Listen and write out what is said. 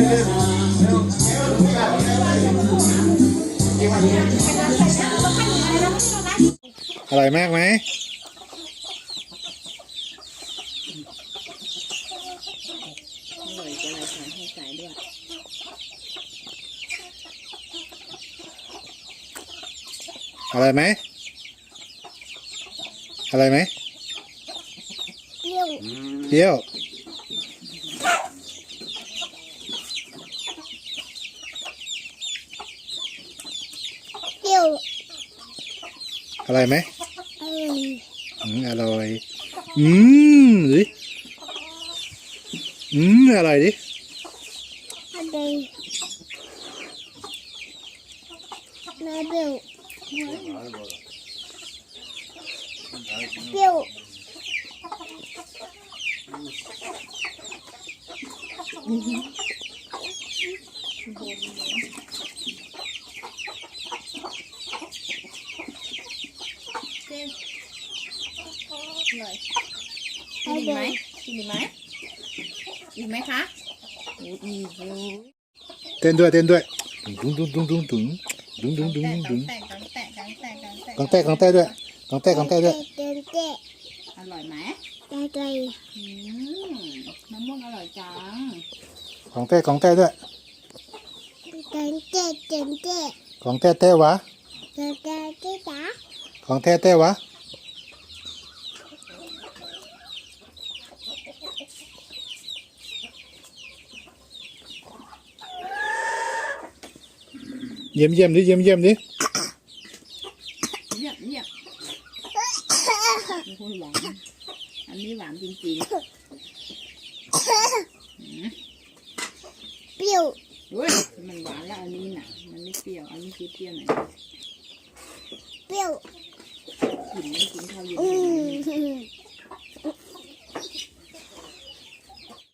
อร่อยมากไหมอะไรไหมอะไรไหมเปรี้ยวเปรี้ยว อร่อยไหมอร่อยอืมอร่อย อืมดิอืมอร่อยดิอร่อยน่าเปรี้ยวเปรี้ยว ร่อยกินอีกไหมกินอีกไหมอีกไหมคะโอ้อีกอยู่เต้นด้วยเต้นด้วยดุ้งดุ้งดุ้งดุ้งดุ้งดุ้งดุ้งดุ้งดุ้งแตกแตกแตกแตกแตกแตกกองเต้กองเต้ด้วยกองเต้กองเต้ด้วยเต้นเต้อร่อยไหมอร่อยอืมมะม่วงอร่อยจังกองเต้กองเต้ด้วยเต้นเต้เต้นเต้กองเต้เต้วะเต้นเต้เต้จ๋ากองเต้เต้วะ เยี่ยมเยี่ยมดิเยี่ยมเยี่ยมดิเยี่ยมเยี่ยมโอ้โหหวานอันนี้หวานจริงเปรี้ยวๆเว้ยมันหวานแล้วอันนี้น่ะ มันไม่เปรี้ยว อันนี้คือเปรี้ยวหน่อยเปรี้ยว กินไม่กินข้าว